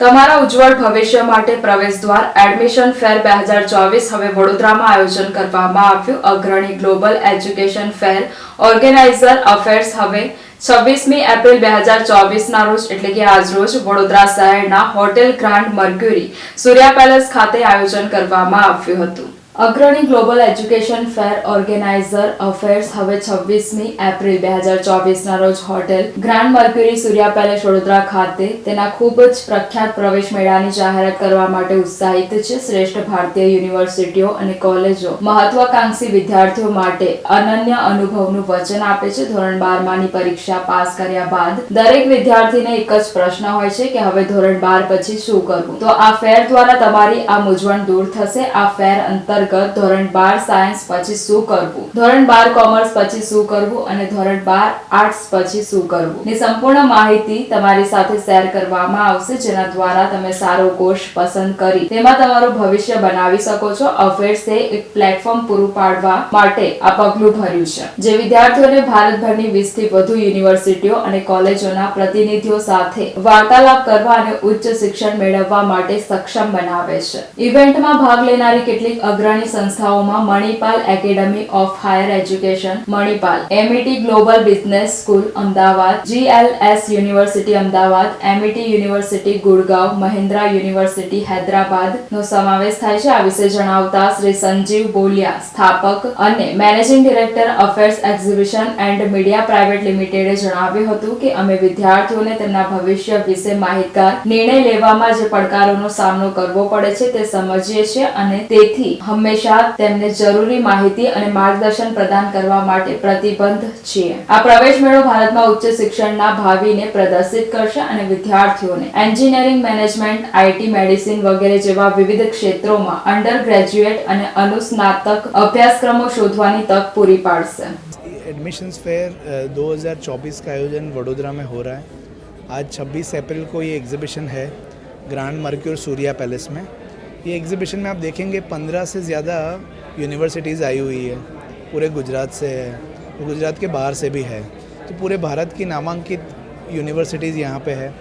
તમારા ઉજ્જવળ ભવિષ્ય માટે પ્રવેશ દ્વાર એડમિશન ફેર બે હજાર ચોવીસ હવે વડોદરામાં આયોજન કરવામાં આવ્યું. અગ્રણી global education fair organiser Afairs હવે છવ્વીસમી એપ્રિલ બે હજાર ચોવીસના રોજ, એટલે કે આજ રોજ, વડોદરા શહેરના hotel grand Mercure Surya palace ખાતે આયોજન કરવામાં આવ્યું હતું. અગ્રણી global education fair organiser Afairs હવે છવ્વીસમી એપ્રિલ બે હજાર ચોવીસના રોજ hotel grand Mercure Surya palace Vadodara ખાતે તેના ખૂબ જ પ્રખ્યાત પ્રવેશ મેળાની જાહેરાત કરવા માટે ઉત્સાહિત છે શ્રેષ્ઠ ભારતીય યુનિવર્સિટીઓ અને કોલેજો. મહત્વાકાંક્ષી વિદ્યાર્થીઓ માટે અનન્ય અનુભવનું વચન આપે છે. ધોરણ બારમાની પરીક્ષા પાસ કર્યા બાદ દરેક વિદ્યાર્થીને એક જ પ્રશ્ન હોય છે કે હવે ધોરણ બાર પછી શું કરવું? તો આ ફેર દ્વારા તમારી આ મૂંઝવણ દૂર થશે. આ ફેર અંતર્ગત ધોરણ બાર સાયન્સ પછી શું કરવું? ધોરણ બાર કોમર્સ પછી શું કરવું અને ધોરણ બાર આર્ટ્સ પછી શું કરવું? ની સંપૂર્ણ માહિતી તમારી સાથે શેર કરવામાં આવશે, જેના દ્વારા તમે સારો કોર્સ પસંદ કરી. તેમાં તમારું ભવિષ્ય બનાવી શકો છો. અફેર્સે એક પ્લેટફોર્મ પૂરું પાડવા માટે આ પગલું ભર્યું છે. જે વિદ્યાર્થીઓને ભારતભરની વીસથી વધુ યુનિવર્સિટીઓ અને કોલેજોના પ્રતિનિધિઓ સાથે વાર્તાલાપ કરવા અને ઉચ્ચ શિક્ષણ મેળવવા માટે સક્ષમ બનાવે છે. ઇવેન્ટમાં ભાગ લેનારી કેટલીક અગ્રણી સંસ્થાઓમાં Manipal academy of higher education, Manipal MET global business school, Ahmedabad GLS university, Ahmedabad MET university, Gurgaon, Mahindra university, Hyderabad નો સમાવેશ થાય છે. આ વિશે જણાવતા શ્રી સંજીવ બોલિયા, સ્થાપક અને managing director, Afairs exhibition and media private લિમિટેડે જણાવ્યું હતું કે અમે વિદ્યાર્થીઓને તેમના ભવિષ્ય વિશે માહિતગાર નિર્ણય લેવામાં જે પડકારોનો સામનો કરવો પડે છે તે સમજીએ છીએ અને તેથી હંમેશા તેમને જરૂરી માહિતી અને માર્ગદર્શન પ્રદાન કરવા માટે પ્રતિબદ્ધ છીએ આ પ્રવેશ મેળો ભારતમાં ઉચ્ચ શિક્ષણના ભાવિને પ્રદર્શિત કરશે અને વિદ્યાર્થીઓને એન્જિનિયરિંગ મેનેજમેન્ટ આઈટી મેડિસિન વગેરે જેવા વિવિધ ક્ષેત્રોમાં અંડર ગ્રેજ્યુએટ અને અનુસ્નાતક અભ્યાસક્રમો શોધવાની તક પૂરી પાડશે एडमिशन्स फेयर अ, 2024 का आयोजन वडोदरा में हो रहा है आज 26 अप्रैल को ये एग्जीबिशन है ग्रैंड मर्क्यूर सूर्या पैलेस में ये एग्जीबिशन में आप देखेंगे 15 से ज़्यादा यूनिवर्सिटीज़ आई हुई है। पूरे गुजरात से है। गुजरात के बाहर से भी है। तो पूरे भारत की नामांकित यूनिवर्सिटीज़ यहाँ पे है।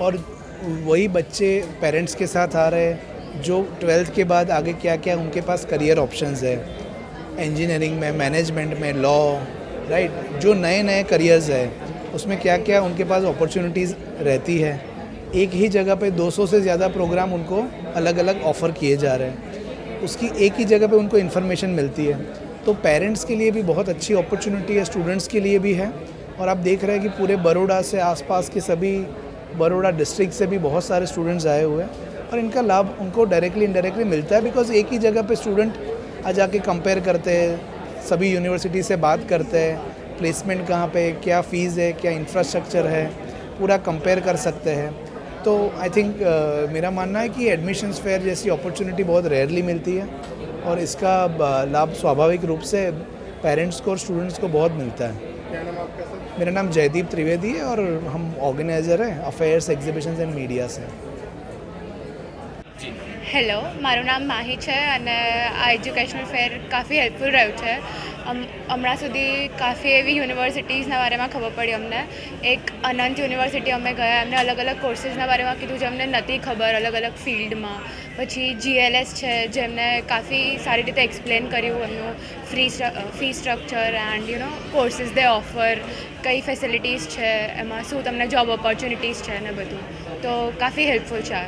और वही बच्चे पेरेंट्स के साथ आ रहे हैं, जो ट्वेल्थ के बाद आगे क्या क्या उनके पास करियर ऑप्शंस है। इंजीनियरिंग में मैनेजमेंट में लॉ राइट जो नए नए करियर्स है, उसमें क्या क्या उनके पास अपॉर्चुनिटीज़ रहती है। एक ही जगह पे 200 से ज़्यादा प्रोग्राम उनको अलग अलग ऑफ़र किए जा रहे हैं। उसकी एक ही जगह पे उनको इन्फॉर्मेशन मिलती है। तो पेरेंट्स के लिए भी बहुत अच्छी अपॉर्चुनिटी है स्टूडेंट्स के लिए भी है। और आप देख रहे हैं कि पूरे बड़ोड़ा से आसपास के सभी बड़ोड़ा डिस्ट्रिक्ट से भी बहुत सारे स्टूडेंट्स आए हुए हैं। और इनका लाभ उनको डायरेक्टली इनडायरेक्टली मिलता है बिकॉज़ एक ही जगह पे स्टूडेंट आ जाके कंपेयर करते हैं, सभी यूनिवर्सिटी से बात करते हैं प्लेसमेंट कहाँ पे क्या फ़ीस है, क्या इंफ्रास्ट्रक्चर है, पूरा कंपेयर कर सकते हैं। तो आई थिंक uh, मेरा मानना है कि एडमिशन्स फेयर जैसी अपॉर्चुनिटी बहुत रेयरली मिलती है और इसका लाभ स्वाभाविक रूप से पेरेंट्स को और स्टूडेंट्स को बहुत मिलता है। मेरा नाम जयदीप त्रिवेदी है और हम ऑर्गेनाइज़र हैं अफेयर्स एग्जीबिशंस एंड मीडिया से હેલો, મારું નામ માહી છે અને આ એજ્યુકેશનલ ફેર કાફી હેલ્પફુલ રહ્યું છે. હમણાં સુધી કાફી એવી યુનિવર્સિટીઝના બારેમાં ખબર પડી અમને. એક અનંત યુનિવર્સિટી અમે ગયા, એમને અલગ અલગ કોર્સીસના બારેમાં કીધું જે અમને નથી ખબર અલગ અલગ ફિલ્ડમાં. પછી જીએલએસ છે, જેમને કાફી સારી રીતે એક્સપ્લેન કર્યું એમનું free fee structure and, you know, courses they offer, કઈ ફેસિલિટીઝ છે, એમાં શું તમને જોબ ઓપોર્ચ્યુનિટીઝ છે ને બધું. તો કાફી હેલ્પફુલ છે